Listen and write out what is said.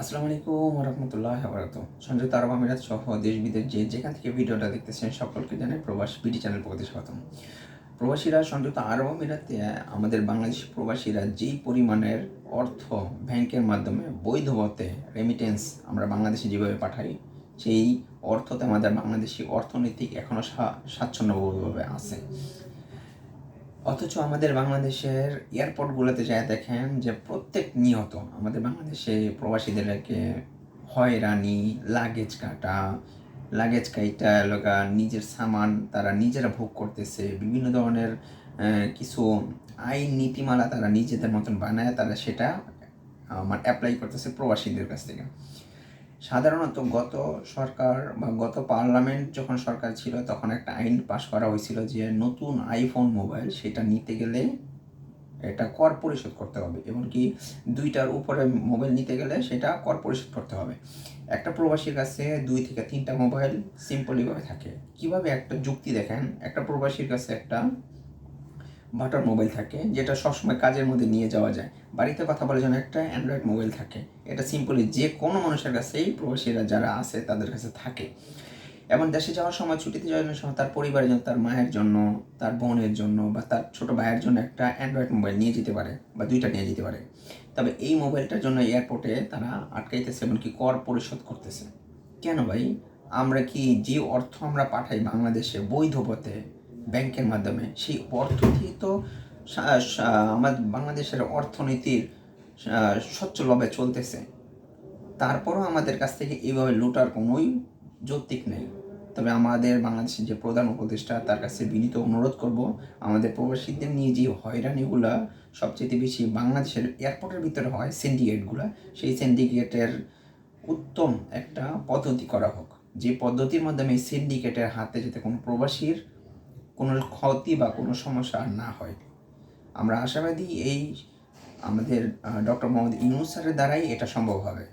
আসসালামু আলাইকুম রহমতুল্লাহ বরকাত সংযুক্ত আরব আমিরাত সহ দেশ বিদেশ যে যেখান থেকে ভিডিওটা দেখতেছেন সকলকে জানাই প্রবাস বিডি চ্যানেল থেকে স্বাগতম। প্রবাসীরা সংযুক্ত আরব আমিরাতে আমাদের বাংলাদেশি প্রবাসীরা যেই পরিমাণের অর্থ ব্যাংকের মাধ্যমে বৈধ পথে রেমিটেন্স আমরা বাংলাদেশে যেভাবে পাঠাই, সেই অর্থতে আমাদের বাংলাদেশি অর্থনৈতিক এখনও স্বাচ্ছন্দ্যভাবে আছে। অথচ আমাদের বাংলাদেশের এয়ারপোর্টগুলোতে যায় দেখেন যে প্রত্যেক নিয়ত আমাদের বাংলাদেশে প্রবাসীদেরকে হয়রানি, লাগেজ কাটা, লাগেজ কাইটা লগা নিজের সামান তারা নিজেরা ভোগ করতেছে, বিভিন্ন ধরনের কিছু আইন নীতিমালা তারা নিজেদের মতন বানায়, তারা সেটা, আমার অ্যাপ্লাই করতেছে প্রবাসীদের কাছ থেকে। সাধারণত গত সরকার বা গত পার্লামেন্ট যখন সরকার ছিল, তখন একটা আইন পাশ করা হয়েছিল যে নতুন আইফোন মোবাইল সেটা নিতে গেলে এটা কর পরিশোধ করতে হবে। এমনকি দুইটার উপরে মোবাইল নিতে গেলে সেটা কর পরিশোধ করতে হবে। একটা প্রবাসীর কাছে দুই থেকে তিনটা মোবাইল সিম্পলিভাবে থাকে। কীভাবে একটা যুক্তি দেখেন? একটা প্রবাসীর কাছে একটা বাটার মোবাইল থাকে, যেটা সবসময় কাজের মধ্যে নিয়ে যাওয়া যায়। বাড়িতে কথা বলার জন্য একটা অ্যান্ড্রয়েড মোবাইল থাকে। এটা সিম্পলি যে কোনো মানুষের কাছেই প্রবাসীরা যারা আছে তাদের কাছে থাকে। এবং দেশে যাওয়ার সময়, ছুটিতে যাওয়ার সময় তার পরিবারের জন্য, তার মায়ের জন্য, তার বোনের জন্য বা তার ছোট ভাইয়ের জন্য একটা অ্যান্ড্রয়েড মোবাইল নিয়ে যেতে পারে বা দুইটা নিয়ে যেতে পারে। তবে এই মোবাইলটার জন্য এয়ারপোর্টে তারা আটকাইতেছে এমনকি কর পরিশোধ করতেছে। কেন ভাই? আমরা কি যে অর্থ আমরা পাঠাই বাংলাদেশে বৈধ পথে ব্যাংকের মাধ্যমে। সেই অর্থ দিয়ে তো আমাদের বাংলাদেশের অর্থনীতির সচ্ছলভাবে চলতেছে। তারপরও আমাদের কাছ থেকে এইভাবে লুটার কোনোই যৌক্তিক নেই। তবে আমাদের বাংলাদেশের যে প্রধান উপদেষ্টা, তার কাছে বিনীত অনুরোধ করব, আমাদের প্রবাসীদের নিয়ে যে হয়রানিগুলা সবচেয়ে বেশি বাংলাদেশের এয়ারপোর্টের ভিতরে হয় সিন্ডিকেটগুলো সেই সিন্ডিকেটের উত্তম একটা পদ্ধতি করা হোক। যে পদ্ধতির মাধ্যমে সিন্ডিকেটের হাতে যাতে কোনো প্রবাসীর কোনো ক্ষতি বা কোনো সমস্যা আর না হয়। আমরা আশাবাদী এই আমাদের ডক্টর মোহাম্মদ ইউনুস স্যারের দ্বারাই এটা সম্ভব হবে।